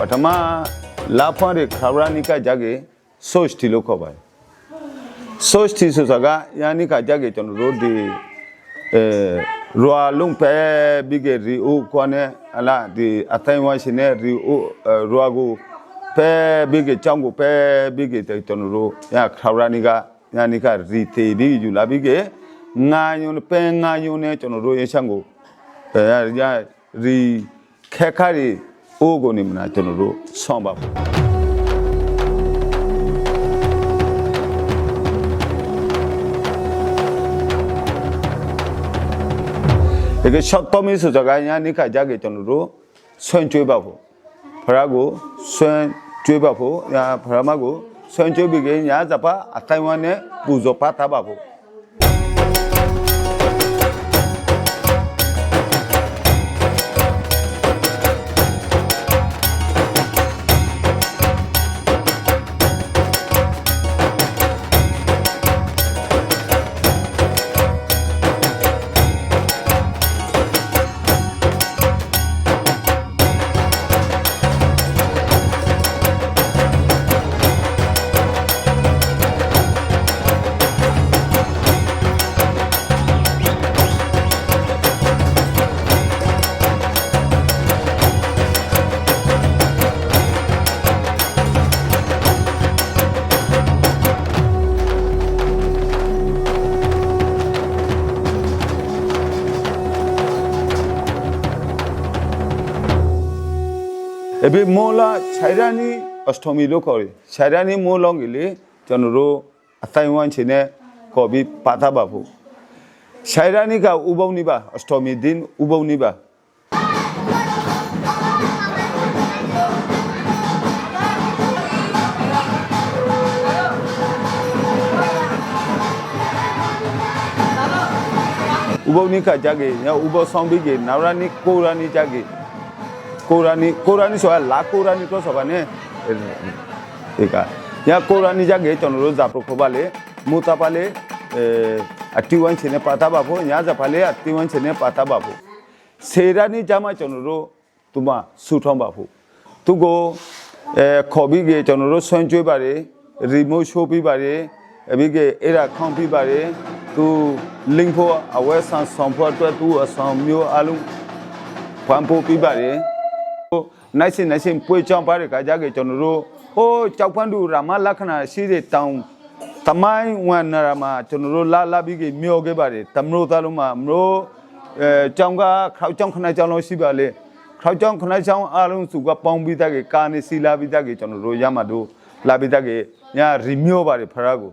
ပထမလာဖွားတဲ့ခရာနိကကြကေ source တီလို့ခေါ်ပါတယ် source တီဆိုတာကယာနိကကြကေကျွန်တော်တို့ဒီအဲရွာလုံးပဲဘီကေရီအိုကွာနဲ့အလားဒီအတိုင်းဝါရှင်နဲ့ရီအိုရွာကိုပဲဘီကေချောင်းကိုပဲဘီကေတဲ့ကျွန်တော်တို့ယာခရာနိကယာနိကရီတေဘီယူလာဘီကေငါယုံပဲငါယုံနဲ့ကျွန်တော်တို့ရချန်ကိုအဲယာရီခက်ခါရီ အိုးကိုနေမနာကျွန်တော်တို့ဆောင်းပါဘူးတကယ် short term ဆိုကြကညာနိခကြကေကျွန်တော်တို့ဆွန့်ကျွေးပါဖို့ဖရာကိုဆွန့်ကျွေးပါဖို့ညာဖရာမကိုဆွန့်ကျွေးပြီးကညာစပါအတိုင်းဝနဲ့ပူဇော်ပါထားပါဖို့အဘေမောလာခြိုင်ရနီအစတိုမီလို့ခေါ်တယ်ခြိုင်ရနီမိုးလုံးကြီးလေကျွန်တော်တို့အတိုင်းဝမ်ချင်းနဲ့ခေါ်ပြီးပါတာပါဖို့ ခြိုင်ရနီကဥပုံနိပါအစတိုမီဒင်းဥပုံနိပါဥပုံနိကကြကေညဥပဆောင်ပြီး ကေနာရနီကိုရနီကြကေကိုရာနီကိုရာနီဆိုတာလာကိုရာနီတော့ဆိုပါနဲ့ဒီကညာကိုရာနီကြကေကျွန်တော်တို့ဇာပရိုပါလေမူတာပါလေအဲအတီဝမ်ချင်နေပါတာပါဖို့ညာဇာပါလေအတီဝမ်ချင်နေပါတာပါဖို့စေရာနီကြမှာကျွန်တော်တို့သူမဆူထောင်းပါဖို့သူကိုအဲခေါ်ပြီးကေကျွန်တော်တို့ဆွမ်းကျွေးပါတယ် န်ဆောင်ဖို့အတွက်သူအဆောင်မျိုးအလုံးဖွံ့ပိုးပြီးပါတယ်နိုင်စင်နိုင်စင်ပွေချောင်းပါရကကြကေကျွန်တော်တို့ဟိုးကြောက်ဖန်းတူရာမလက္ခဏာရှိတဲ့တောင်တမိုင်းဝန်နရာမှာကျွန်တော်တို့လာလာပြီးကေမျောခဲ့ပါတယ်တမလို့သားလုံးမှာမလို့အဲကြောင်ကခေါကြောင်ခဏကြောင်လုံးရှိပါလေခေါကြောင်ခဏကြောင်အားလုံးစုကပေါင်းပြီးသားကေကာနေစီလာပြီးသားကေကျွန်တော်တို့ရမတို့လာပြီးသားကေညာရီမျောပါတယ်ဖရာကို